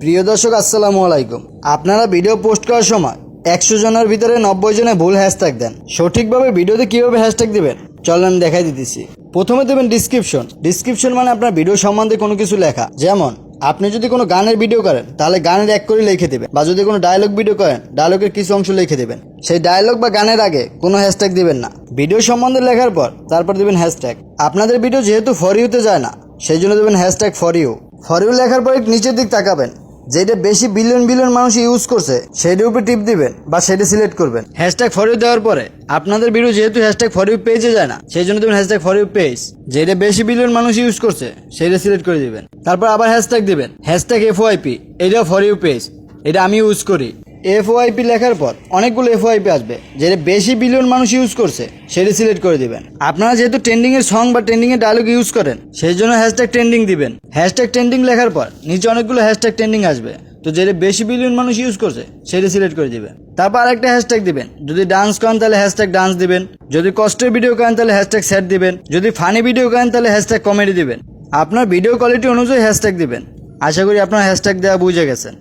প্রিয় দর্শক, আসসালামু আলাইকুম। আপনারা ভিডিও পোস্ট করার সময় একশো জনের ভিতরে নব্বই জনে ভুল হ্যাশট্যাগ দেন। সঠিকভাবে ভিডিওতে কীভাবে হ্যাশট্যাগ দেবেন? চলেন আমি দেখাই দিতেছি। প্রথমে দেবেন ডিসক্রিপশন ডিসক্রিপশন মানে আপনার ভিডিও সম্বন্ধে কোনো কিছু লেখা। যেমন, আপনি যদি কোনো গানের ভিডিও করেন, তাহলে গানের এক করে লিখে দেবেন। বা যদি কোনো ডায়লগ ভিডিও করেন ডায়লগের কিছু অংশ লিখে দেবেন। সেই ডায়লগ বা গানের আগে কোনো হ্যাশট্যাগ দেবেন না। ভিডিও সম্বন্ধে লেখার পর তারপর দেবেন হ্যাশট্যাগ আপনাদের ভিডিও যেহেতু ফর ইউতে যায় না, সেই জন্য দেবেন hashtag for you for you লেখার পর নিচের দিক তাকাবেন। যেটা বেশি বিলিয়ন বিলিয়ন মানুষ ইউজ করছে, সেটার উপরে টিপ দিবেন বা সেটা সিলেক্ট করবেন। হ্যাশট্যাগ ফর ইউ দেওয়ার পরে আপনাদের ভিডিও যেহেতু হ্যাশট্যাগ ফর ইউ পেজে যায় না, সেই জন্য দেবেন হ্যাশট্যাগ ফর ইউ পেজ যেটা বেশি বিলিয়ন মানুষ ইউজ করছে, সেটা সিলেক্ট করে দিবেন। তারপর আবার হ্যাশট্যাগ দিবেন। হ্যাশট্যাগ এফ ওয়াইপি এটা ফর ইউ পেজ এটা আমি ইউজ করি। এফ ওয়াইপি লেখার পর অনেকগুলো এফ ওয়াইপি আসবে, যেটা বেশি বিলিয়ন মানুষ ইউজ করছে, সেটা সিলেক্ট করে দিবেন। আপনারা যেহেতু ট্রেন্ডিং এর সং বা ট্রেন্ডিং এর ডায়লগ ইউজ করেন, সেই জন্য হ্যাশট্যাগ ট্রেন্ডিং দিবেন। হ্যাশট্যাগ ট্রেন্ডিং লেখার পর নিচে অনেকগুলো হ্যাশট্যাগ ট্রেন্ডিং আসবে। তো যেটা বেশি বিলিয়ন মানুষ ইউজ করছে, সেটা সিলেক্ট করে দিবেন। তারপর আরেকটা হ্যাশট্যাগ দিবেন। যদি ডান্স করেন তাহলে হ্যাশট্যাগ ডান্স দিবেন। যদি কষ্টের ভিডিও করেন তাহলে হ্যাশট্যাগ সেট দিবেন। যদি ফানি ভিডিও করেন তাহলে হ্যাশট্যাগ কমেডি দিবেন। আপনার ভিডিও কোয়ালিটি অনুযায়ী হ্যাশট্যাগ দিবেন। আশা করি আপনার হ্যাশট্যাগ দেওয়া বুঝে গেছেন।